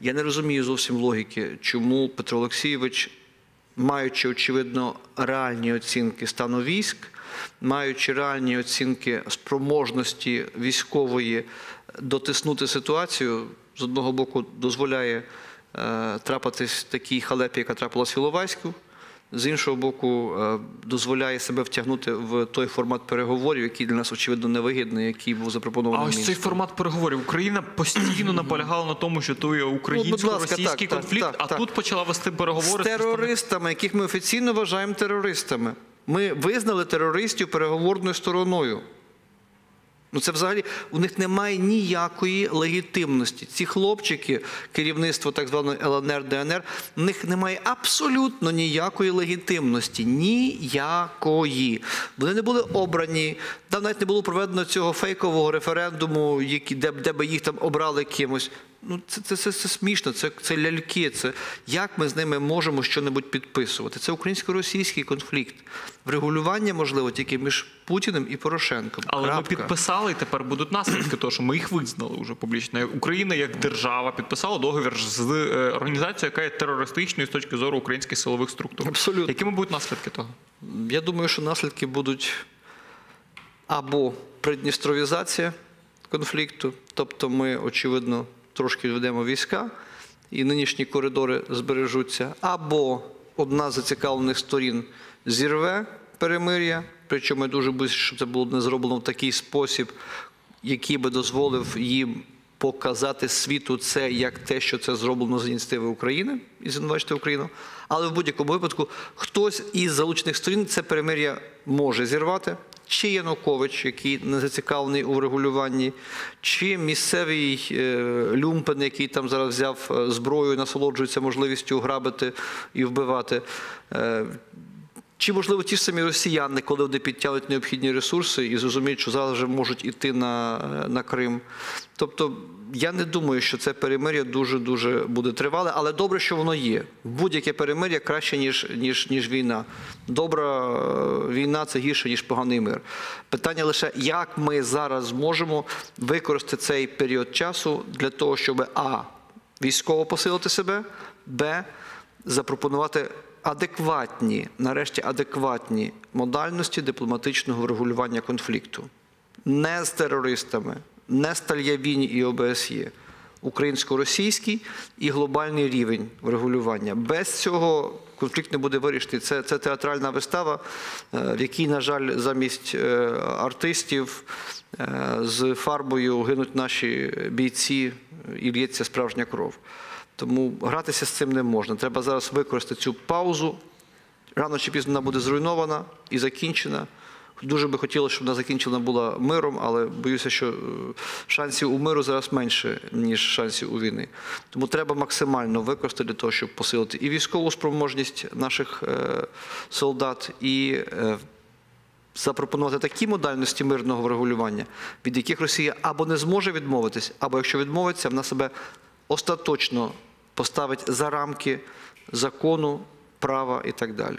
Я не розумію зовсім логіки, чому Петро Олексійович, маючи очевидно реальні оцінки стану військ, маючи реальні оцінки спроможності військової дотиснути ситуацію, з одного боку дозволяє е, трапитись такій халепі, яка трапилась в Іловайську, з іншого боку, е, дозволяє себе втягнути в той формат переговорів, який для нас очевидно невигідний, який був А запропонований. ось цей формат переговорів. Україна постійно наполягала на тому, що то є українсько-російський так, так, конфлікт, так, а так. тут почала вести переговори з терористами, яких ми офіційно вважаємо терористами. Ми визнали терористів переговорною стороною. Ну це взагалі у них немає ніякої легітимності. Ці хлопчики, керівництво так званої ЛНР, ДНР, у них немає абсолютно ніякої легітимності. Ніякої. Вони не були обрані. Там навіть не було проведено цього фейкового референдуму, які, де, де би їх там обрали кимось. Ну, це, це, це, це смішно, це, це ляльки. Це як ми з ними можемо щось підписувати? Це українсько-російський конфлікт. Врегулювання можливо тільки між Путіним і Порошенком. Але ми підписали, і тепер будуть наслідки того, що ми їх визнали вже публічно. Україна як держава підписала договір з е, організацією, яка є терористичною з точки зору українських силових структур. Абсолютно. Якими будуть наслідки того? Я думаю, що наслідки будуть або придністровізація конфлікту, тобто ми, очевидно, трошки відведемо війська, і нинішні коридори збережуться, або одна з зацікавлених сторін зірве перемир'я, причому я дуже боюсь, щоб це було не зроблено в такий спосіб, який би дозволив їм показати світу це як те, що це зроблено з ініціативи України і звинувачити Україну. Але в будь-якому випадку хтось із залучених сторін це перемир'я може зірвати. Чи Янукович, який не зацікавлений у врегулюванні, чи місцевий е, люмпен, який там зараз взяв е, зброю, насолоджується можливістю грабити і вбивати. Чи, можливо, ті ж самі росіяни, коли вони підтягнуть необхідні ресурси і зрозуміють, що зараз вже можуть іти на, на Крим. Тобто, я не думаю, що це перемир'я дуже-дуже буде тривале, але добре, що воно є. Будь-яке перемир'я краще, ніж, ніж, ніж війна. Добра е, війна це гірше, ніж поганий мир. Питання лише, як ми зараз зможемо використати цей період часу для того, щоб А. Військово посилити себе, Б запропонувати адекватні, нарешті адекватні модальності дипломатичного врегулювання конфлікту. Не з терористами, не з Тальявіні і ОБСЄ. Українсько-російський і глобальний рівень врегулювання. Без цього конфлікт не буде вирішений. Це, це театральна вистава, е, в якій, на жаль, замість е, артистів е, з фарбою гинуть наші бійці і лється справжня кров. Тому гратися з цим не можна. Треба зараз використати цю паузу. Рано чи пізно вона буде зруйнована і закінчена. Дуже би хотілося, щоб вона закінчена була миром, але боюся, що е, шансів у миру зараз менше, ніж шансів у війни. Тому треба максимально використати для того, щоб посилити і військову спроможність наших е, солдат, і е, запропонувати такі модальності мирного врегулювання, від яких Росія або не зможе відмовитись, або якщо відмовиться, вона себе остаточно поставить за рамки закону, права і так далі.